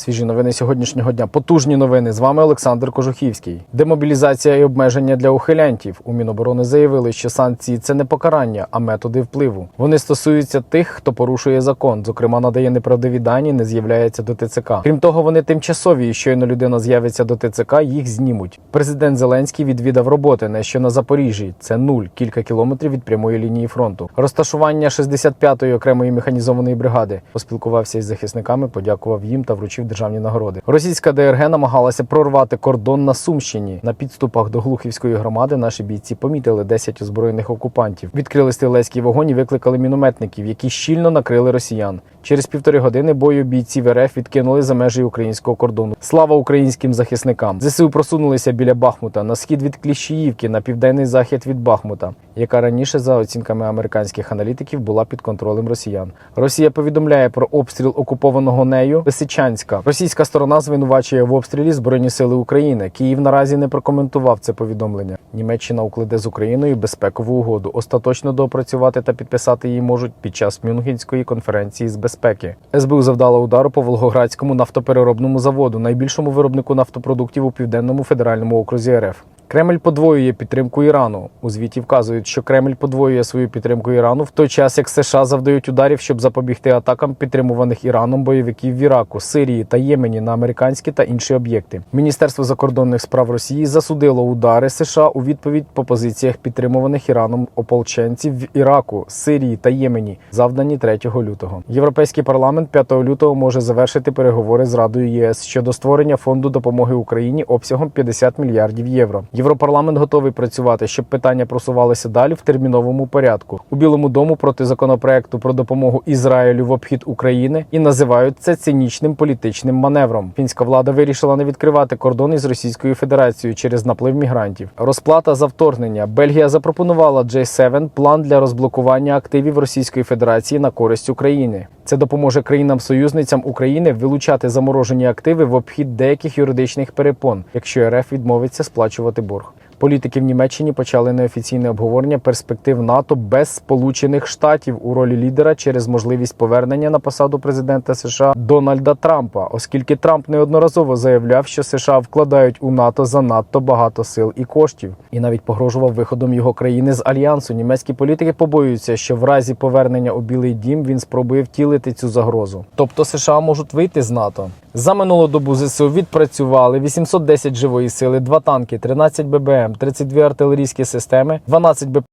Свіжі новини сьогоднішнього дня. Потужні новини. З вами Олександр Кожухівський. Демобілізація і обмеження для ухилянтів. У Міноборони заявили, що санкції це не покарання, а методи впливу. Вони стосуються тих, хто порушує закон, зокрема надає неправдиві дані, не з'являється до ТЦК. Крім того, вони тимчасові. і Щойно людина з'явиться до ТЦК, їх знімуть. Президент Зеленський відвідав роботи не що на Запоріжжі. Це нуль, кілька кілометрів від прямої лінії фронту. Розташування 65-ї окремої механізованої бригади. Поспілкувався із захисниками, подякував їм та вручив державні нагороди. Російська ДРГ намагалася прорвати кордон на Сумщині. На підступах до Глухівської громади наші бійці помітили 10 озброєних окупантів. Відкрили стрілецький вогонь і викликали мінометників, які щільно накрили росіян. Через півтори години бою бійців РФ відкинули за межі українського кордону. Слава українським захисникам! ЗСУ просунулися біля Бахмута на схід від Кліщіївки, на південний захід від Бахмута, яка раніше, за оцінками американських аналітиків, була під контролем росіян. Росія повідомляє про обстріл окупованого нею Лисичанська. Російська сторона звинувачує в обстрілі Збройні сили України. Київ наразі не прокоментував це повідомлення. Німеччина укладе з Україною безпекову угоду. Остаточно доопрацювати та підписати її можуть під час Мюнхенської конференції з безпеки. СБУ завдала удару по Волгоградському нафтопереробному заводу, найбільшому виробнику нафтопродуктів у південному федеральному окрузі РФ. Кремль подвоює підтримку Ірану. У звіті вказують, що Кремль подвоює свою підтримку Ірану в той час, як США завдають ударів, щоб запобігти атакам підтримуваних Іраном бойовиків в Іраку, Сирії та Ємені на американські та інші об'єкти. Міністерство закордонних справ Росії засудило удари США у відповідь по позиціях підтримуваних Іраном ополченців в Іраку, Сирії та Ємені, завдані 3 лютого. Європейський парламент 5 лютого може завершити переговори з Радою єС щодо створення фонду допомоги Україні обсягом 50 мільярдів євро. Європарламент готовий працювати, щоб питання просувалися далі в терміновому порядку. У Білому дому проти законопроекту про допомогу Ізраїлю в обхід України і називають це цинічним політичним маневром. Фінська влада вирішила не відкривати кордони з Російською Федерацією через наплив мігрантів. Розплата за вторгнення. Бельгія запропонувала J7 план для розблокування активів Російської Федерації на користь України. Це допоможе країнам-союзницям України вилучати заморожені активи в обхід деяких юридичних перепон, якщо РФ відмовиться сплачувати борг. Політики в Німеччині почали неофіційне обговорення перспектив НАТО без Сполучених Штатів у ролі лідера через можливість повернення на посаду президента США Дональда Трампа, оскільки Трамп неодноразово заявляв, що США вкладають у НАТО занадто багато сил і коштів, і навіть погрожував виходом його країни з альянсу. Німецькі політики побоюються, що в разі повернення у Білий Дім він спробує втілити цю загрозу. Тобто США можуть вийти з НАТО. За минулу добу ЗСУ відпрацювали 810 живої сили, 2 танки, 13 ББМ, 32 артилерійські системи, 12 БП.